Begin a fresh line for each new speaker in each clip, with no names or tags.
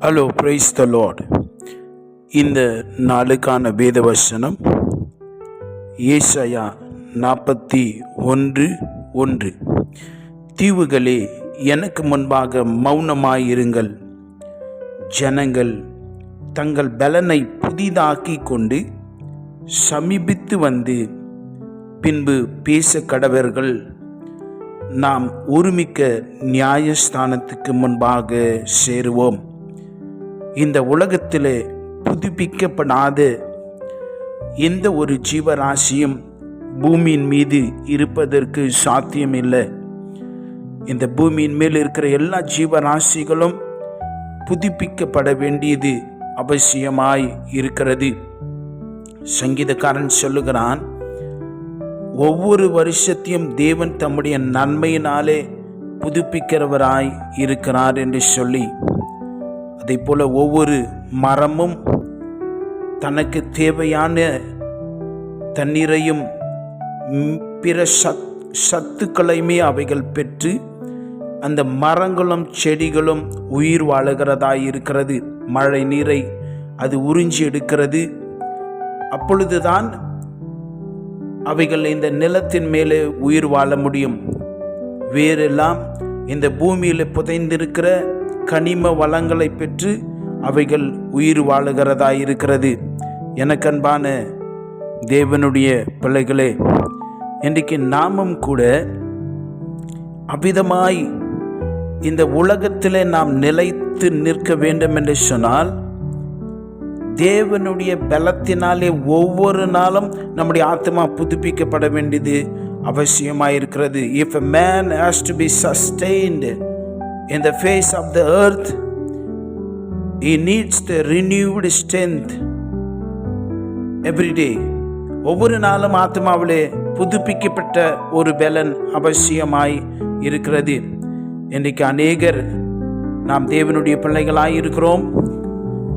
Hello praise the Lord இந்த நாளுக்கான வேத வசனம் ஏசாயா நாற்பத்தி ஒன்று ஒன்று. தீவுகளே எனக்கு முன்பாக மௌனமாயிருங்கள். ஜனங்கள் தங்கள் பலனை புதிதாக்கி கொண்டு சமீபித்து வந்து பின்பு பேச கடவர்கள் நாம் ஒருமிக்க நியாயஸ்தானத்துக்கு முன்பாக சேருவோம். இந்த உலகத்திலே புதுப்பிக்கப்படாத. எந்த ஒரு ஜீவராசியும் பூமியின் மீது இருப்பதற்கு சாத்தியமில்லை. இந்த பூமியின் மேல் இருக்கிற எல்லா ஜீவராசிகளும் புதுப்பிக்கப்பட வேண்டியது அவசியமாய் இருக்கிறது. சங்கீதக்காரன் சொல்லுகிறான் ஒவ்வொரு வருஷத்தையும் தேவன் தம்முடைய நன்மையினாலே புதுப்பிக்கிறவராய் இருக்கிறார் என்று சொல்லி அதே போல் ஒவ்வொரு மரமும் தனக்கு தேவையான தண்ணீரையும் பிற சத் சத்துக்களையுமே அவைகள் பெற்று அந்த மரங்களும் செடிகளும் உயிர் வாழுகிறதாய் இருக்கிறது. மழை நீரை அது உறிஞ்சி எடுக்கிறது. அப்பொழுதுதான் அவைகள் இந்த நிலத்தின் மேலே உயிர் வாழ முடியும். வேறெல்லாம் இந்த பூமியில் புதைந்திருக்கிற கனிம வளங்களை பெற்று அவைகள் உயிர் வாழுகிறதா இருக்கிறது எனக்கன்பான தேவனுடைய பிள்ளைகளே இன்றைக்கு நாமும் கூட அவ்விதமாய் இந்த உலகத்திலே நாம் நிலைத்து நிற்க வேண்டும் என்று சொன்னால் தேவனுடைய பலத்தினாலே ஒவ்வொரு நாளும் நம்முடைய ஆத்மா புதுப்பிக்கப்பட வேண்டியது அவசியமாக இருக்கிறது if a man has to be sustained in the face of the earth he needs the renewed strength every day. ஒவ்வொரு நாளும் ஆத்மாவிலே புதுப்பிக்கப்பட்ட ஒரு பலன் அவசியமாய் இருக்கிறது. இன்றைக்கு அநேகர் நாம் தேவனுடைய பிள்ளைகளாய் இருக்கிறோம்.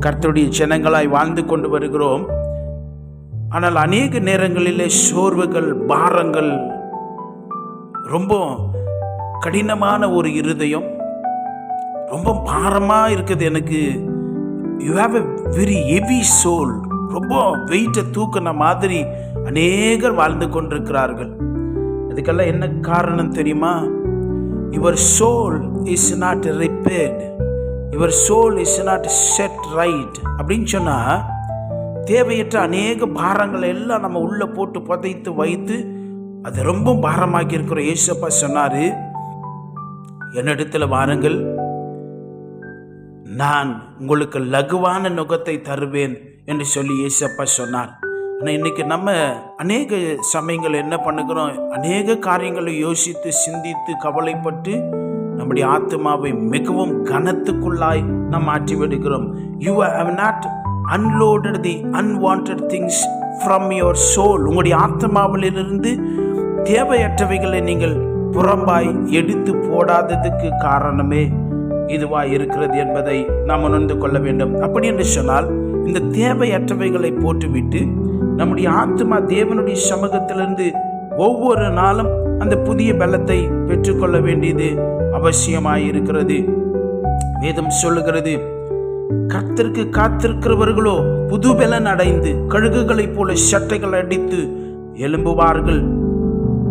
கர்த்தருடைய ஜனங்களாய் வாழ்ந்து கொண்டு வருகிறோம். ஆனால் அநேக நேரங்களிலே சோர்வுகள் பாரங்கள் ரொம்ப கடினமான ஒரு இருதயம். ரொம்ப பாரமாக இருக்குது எனக்கு. You have a very heavy soul ரொம்ப வெயிட்டை தூக்கின மாதிரி அநேகர் வாழ்ந்து கொண்டிருக்கிறார்கள். அதுக்கெல்லாம் என்ன காரணம் தெரியுமா? Your soul is not repaired your soul is not set right அப்படின்னு சொன்னால் தேவையற்ற அநேக பாரங்களை எல்லாம் நம்ம உள்ளே போட்டு புதைத்து வைத்து அது ரொம்ப பாரமாக்கி இருக்கிற ஏசப்பா சொன்னார். என்னிடத்தில் வாருங்கள். நான் உங்களுக்கு லகுவான நுகத்தை தருவேன் என்று சொல்லி ஏசப்பா சொன்னார். ஆனால் இன்றைக்கி நம்ம அநேக சமயங்கள் என்ன பண்ணுகிறோம்? அநேக காரியங்களை யோசித்து சிந்தித்து கவலைப்பட்டு நம்முடைய ஆத்மாவை மிகவும் கனத்துக்குள்ளாய் நாம் மாற்றி விடுகிறோம் you have not unloaded the unwanted things from your soul உங்களுடைய ஆத்மாவிலிருந்து தேவையற்றவைகளை நீங்கள் புறம்பாய் எடுத்து போடாததுக்கு காரணமே இதுவாய் இருக்கிறது என்பதை நாம் உணர்ந்து கொள்ள வேண்டும். அப்படி என்று சொன்னால் இந்த தேவையற்றவைகளை போட்டுவிட்டு நம்முடைய ஆத்மா தேவனுடைய சமூகத்திலிருந்து ஒவ்வொரு நாளும் அந்த புதிய பலத்தை பெற்றுக்கொள்ள வேண்டியது அவசியமாய் இருக்கிறது. வேதம் சொல்லுகிறது கத்திற்கு காத்திருக்கிறவர்களோ புது பலன் அடைந்து கழுகுகளைப் போல சட்டைகள் அடித்து எழும்புவார்கள்.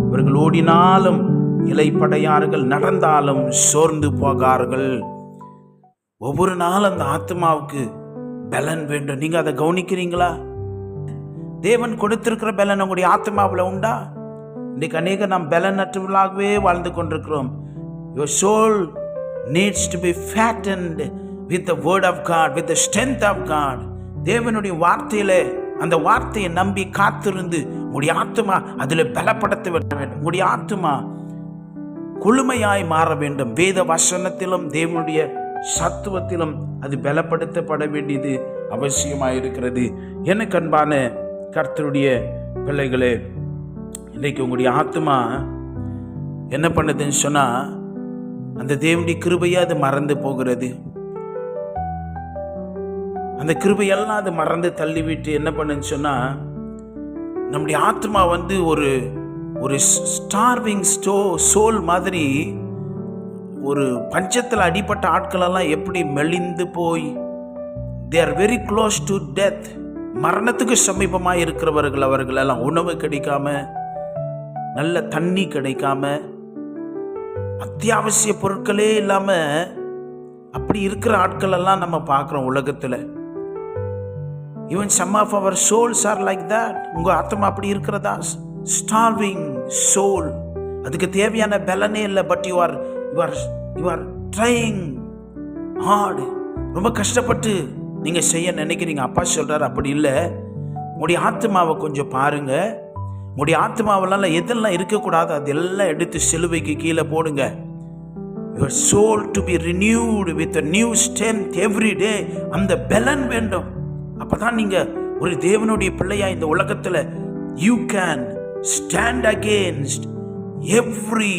இவர்கள் ஓடினாலும் இலைப்படையார்கள் நடந்தாலும் சோர்ந்து போகார்கள். ஒவ்வொரு நாளும் அந்த ஆத்மாவுக்கு பலன் வேண்டும். நீங்க அதை கவனிக்கிறீங்களா? தேவன் கொடுத்திருக்கிற பலன் உங்களுடைய ஆத்மாவில் உண்டா? இன்னைக்கு அநேக நாம் பலனற்றவர்களாகவே வாழ்ந்து கொண்டிருக்கிறோம். Your soul needs to be fattened with the word of God with the strength of God தேவனுடைய வார்த்தையில அந்த வார்த்தையை நம்பி காத்திருந்து உங்களுடைய ஆத்மா அதில் பலப்படுத்த வேண்டும். உங்களுடைய ஆத்மா குளுமையாய் மாற வேண்டும். வேத வசனத்திலும் தேவனுடைய சத்துவத்திலும் அது பலப்படுத்தப்பட வேண்டியது அவசியமாக இருக்கிறது எனக்கு அன்பான கர்த்தருடைய பிள்ளைகளே இன்றைக்கு உங்களுடைய ஆத்மா என்ன பண்ணுதுன்னு சொன்னா அந்த தேவனுடைய கிருபையை அது மறந்து போகிறது. அந்த கிருபையெல்லாம் அது மறந்து தள்ளிவிட்டு என்ன பண்ணுன்னு சொன்னா நம்முடைய ஆத்மா வந்து ஒரு ஒரு ஸ்டார்விங் ஸ்டோ சோல் மாதிரி ஒரு பஞ்சத்தில் அடிப்பட்ட ஆட்களெல்லாம் எப்படி மெலிந்து போய் they are very close to death மரணத்துக்கு சமீபமாக இருக்கிறவர்கள் அவர்களெல்லாம் உணவு கிடைக்காம நல்ல தண்ணி கிடைக்காம அத்தியாவசிய பொருட்களே இல்லாமல் அப்படி இருக்கிற ஆட்கள் எல்லாம் நம்ம பார்க்குறோம் உலகத்தில். Even some of our souls are like that உங்கள் ஆத்மா அப்படி இருக்கிறதா? ஸ்டார்விங் சோல் அதுக்கு தேவையான பலனே இல்லை but you are you are you are trying hard ரொம்ப கஷ்டப்பட்டு நீங்கள் செய்ய நினைக்கிறீங்க. அப்பா சொல்கிறார் அப்படி இல்லை. உடைய ஆத்மாவை கொஞ்சம் பாருங்க. உங்களுடைய ஆத்மாவெல்லாம் எதெல்லாம் இருக்கக்கூடாது அதெல்லாம் எடுத்து சிலுவைக்கு கீழே போடுங்க. Your soul to be renewed with new strength every day அந்த பலன் வேண்டும். அப்போ தான் நீங்கள் ஒரு தேவனுடைய பிள்ளையாக இந்த உலகத்தில் you can stand against every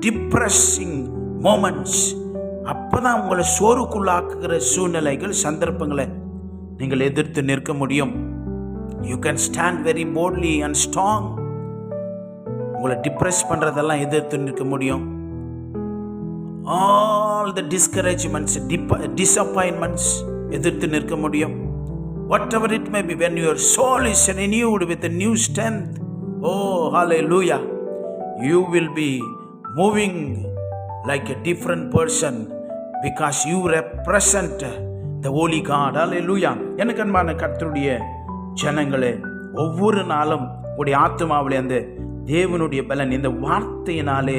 depressing moments அப்பதான் உங்களை சோறுக்குள்ளாக்குகிற சூழ்நிலைகள் சந்தர்ப்பங்களை நீங்கள் எதிர்த்து நிற்க முடியும். You can stand very boldly and strong உங்களை டிப்ரெஸ் பண்ணுறதெல்லாம் எதிர்த்து நிற்க முடியும். ஆல் த டிஸ்கரேஜ்மெண்ட்ஸ் டிசப்பாயின்மெண்ட்ஸ் எதிர்த்து நிற்க முடியும். Whatever it may be when your soul is renewed with a new oh hallelujah. You will be moving like a different person because you represent the holy god. Hallelujah. எனக்கு அன்பான கர்த்தருடைய ஜனங்களே ஒவ்வொரு நாளும் உடைய ஆத்மாவிலே அந்த தேவனுடைய பலன் இந்த வார்த்தையினாலே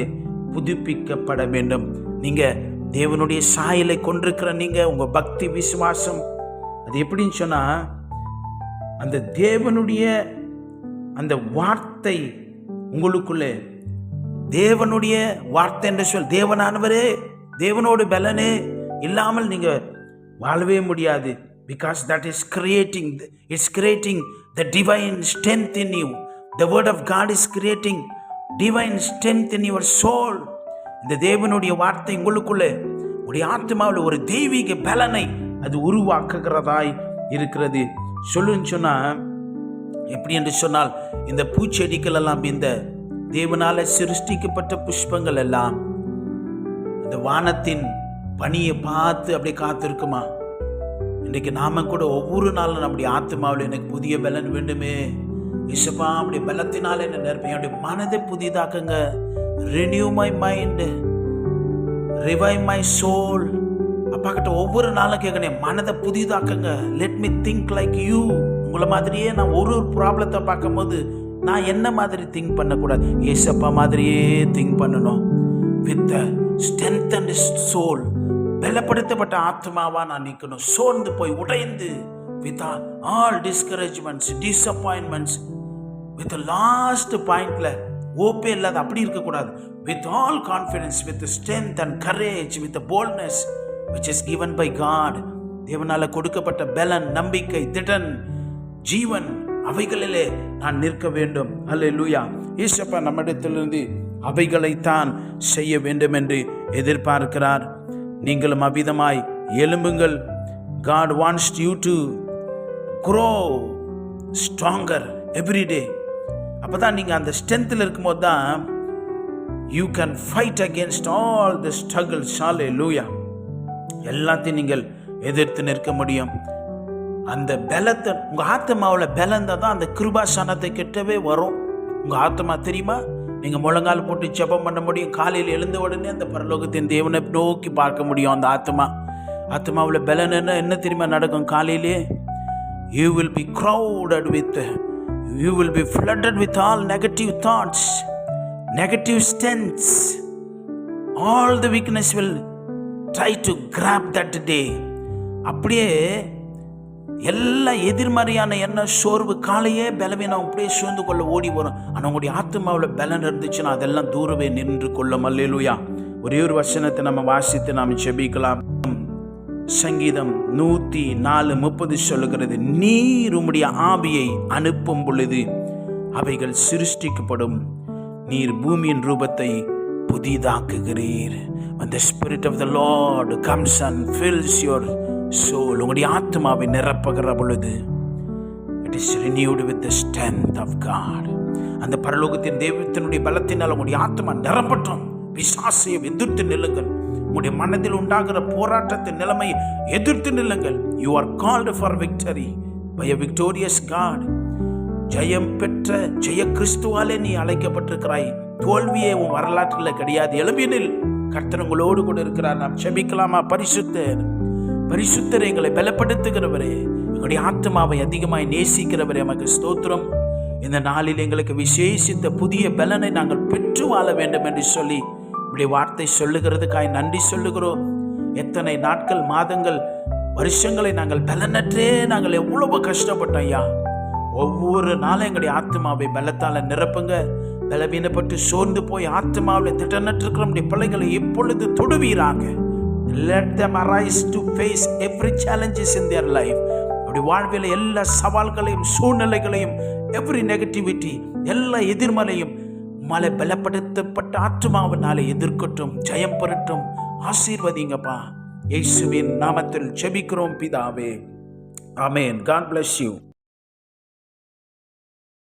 புதுப்பிக்கப்பட வேண்டும். நீங்கள் தேவனுடைய சாயலை கொண்டிருக்கிற நீங்கள் உங்கள் பக்தி விசுவாசம். அது எப்படின்னு சொன்னால் அந்த தேவனுடைய அந்த வார்த்தை உங்களுக்குள்ளே தேவனுடைய வார்த்தை என்று சொல் தேவனானவரே தேவனோடு பலனே இல்லாமல் நீங்கள் வாழவே முடியாது. Because that is creating it's creating the divine strength in you the word of God is creating divine strength in your soul இந்த தேவனுடைய வார்த்தை உங்களுக்குள்ளே உடைய ஆத்மாவில் ஒரு தெய்வீக பலனை அது உருவாக்குகிறதாய் இருக்கிறது. சொல்லுன்னு சொன்னால் எப்படி என்று சொன்னால் இந்த பூச்செடிகள் எல்லாம் இந்த தேவனால சிருஷ்டிக்கப்பட்ட புஷ்பங்கள் எல்லாம் இந்த வானத்தின் பனியை பார்த்து அப்படியே காத்திருக்குமா? இன்றைக்கு நாம கூட ஒவ்வொரு நாளும் நம்முடைய ஆத்மாவில் எனக்கு புதிய பலன் வேண்டுமே. இசப்பா அப்படி பலத்தினால் என்ன நிற்பேன் என்னுடைய மனதை புதிதாக்குங்க. Renew my mind revive my soul அப்பா கிட்ட ஒவ்வொரு நாளும் கேட்கணும் மனதை புதிதாக்குங்க. Let me think like you உங்களை மாதிரியே நான் ஒரு ஒரு ப்ராப்ளத்தை பார்க்கும்போது நான் என்ன மாதிரி திங்க் பண்ணக்கூடாது? ஏசப்பா மாதிரியே திங்க் பண்ணணும். வித் ஸ்ட்ரென்த் அண்ட் சோல் பலப்படுத்தப்பட்ட ஆத்மாவாக நான் நிற்கணும் சோர்ந்து போய் உடைந்து with all discouragements disappointments with last பாயிண்டில் ஓப்பே இல்லாத அப்படி இருக்கக்கூடாது. With all confidence with strength and courage with boldness which is given by God தேவனால் கொடுக்கப்பட்ட பலன் நம்பிக்கை திடன் ஜீவன் அவைகளிலே நான் நிற்க வேண்டும். அல்ல லூயா ஈசப்பா நம்மிடத்திலிருந்து அவைகளைத்தான் செய்ய வேண்டும் என்று எதிர்பார்க்கிறார். நீங்களும் அபிதமாய் எலும்புங்கள் God wants you to grow stronger every day அப்போ தான் நீங்கள் அந்த ஸ்ட்ரென்த்தில் இருக்கும்போது தான் you can fight against all the struggle chalet லூயா எல்லாத்தையும் நீங்கள் எதிர்த்து நிற்க முடியும். அந்த பலத்தை உங்கள் ஆத்மாவில் பலம் தான் அந்த கிருபாசனத்தை கிட்டவே வரும். உங்கள் ஆத்மா தெரியுமா? நீங்கள் முழங்கால் போட்டு ஜெபம் பண்ண முடியும். காலையில் எழுந்த உடனே அந்த பரலோகத்தின் தேவனை நோக்கி பார்க்க முடியும் அந்த ஆத்மா. ஆத்மாவில் பலன் என்ன? என்ன தெரியுமா நடக்கும் காலையிலே? You will be crowded with you will be flooded with all negative thoughts negative stance all the weakness will try to grab that day அப்படியே எல்லா எதிர்மறையான என்ன சோர்வு காலையே பலவீனம் அப்படியே சூழ்ந்து கொள்ள ஓடி வரும். ஆனால் உங்களுடைய ஆத்மாவில் பலன் இருந்துச்சுன்னா அதெல்லாம் தூரவே நின்று கொள்ள அல்லேலூயா. ஒரே ஒரு வசனத்தை நம்ம வாசித்து நாம் செபிக்கலாம் சங்கீதம் நூத்தி நாலு முப்பது சொல்லுகிறது நீர் உம்முடைய ஆவியை அனுப்பும் பொழுது அவைகள் சிருஷ்டிக்கப்படும். நீர் பூமியின் ரூபத்தை புதிதாக்குகிறீர். When the spirit of the lord comes and fills your soul உங்களுடைய ஆத்மாவை நிரப்புகிற பொழுது it is renewed with the strength of God அந்த பரலோகத்தின் தெய்வத்தினுடைய பலத்தினால் உங்களுடைய ஆத்மா நிரப்பட்டும் பிசாசையை எதிர்த்து நில்லுங்கள். உங்களுடைய மனதில் உண்டாகிற போராட்டத்தின் நிலைமையை எதிர்த்து நில்லுங்கள். You are called for victory by a victorious God ஜெயம் பெற்ற ஜெய கிறிஸ்துவாலே நீ அழைக்கப்பட்டிருக்கிறாய். தோல்வியே உன் வரலாற்றில் கிடையாது. எழுப்பினில் கர்த்தனங்களோடு கூட இருக்கிறார். நாம் செபிக்கலாமா? பரிசுத்தேன் பரிசுத்தரை எங்களை பலப்படுத்துகிறவரே. எங்களுடைய ஆத்மாவை அதிகமாய் நேசிக்கிறவரே எமக்கு ஸ்தோத்திரம். இந்த நாளில் எங்களுக்கு விசேஷித்த புதிய பலனை நாங்கள் பெற்று வாழ வேண்டும் என்று சொல்லி இப்படி வார்த்தை சொல்லுகிறதுக்காய் நன்றி சொல்லுகிறோம். எத்தனை நாட்கள் மாதங்கள் வருஷங்களை நாங்கள் பலனற்றே நாங்கள் எவ்வளவு கஷ்டப்பட்டோம் ஐயா. ஒவ்வொரு நாளும் எங்களுடைய ஆத்மாவை பலத்தால் நிரப்புங்க. பலவீனப்பட்டு சோர்ந்து போய் ஆத்மாவில் திட்டநற்றிருக்கிற நம்முடைய பிள்ளைகளை இப்பொழுது தொடுவீராங்க let them arise to face every challenges in their life அப்படி வாழ்வில் எல்லா சவால்களையும் சூழ்நிலைகளையும் எவ்ரி நெகட்டிவிட்டி எல்லா எதிர்மலையும் மலை பலப்படுத்தப்பட்ட ஆத்மாவினாலே எதிர்க்கட்டும் ஜெயம் பெறட்டும் ஆசீர்வதிங்கப்பா. இயேசுவின் நாமத்தில் செபிக்கிறோம் பிதாவே. ஆமென் காட் பிளஸ் யூ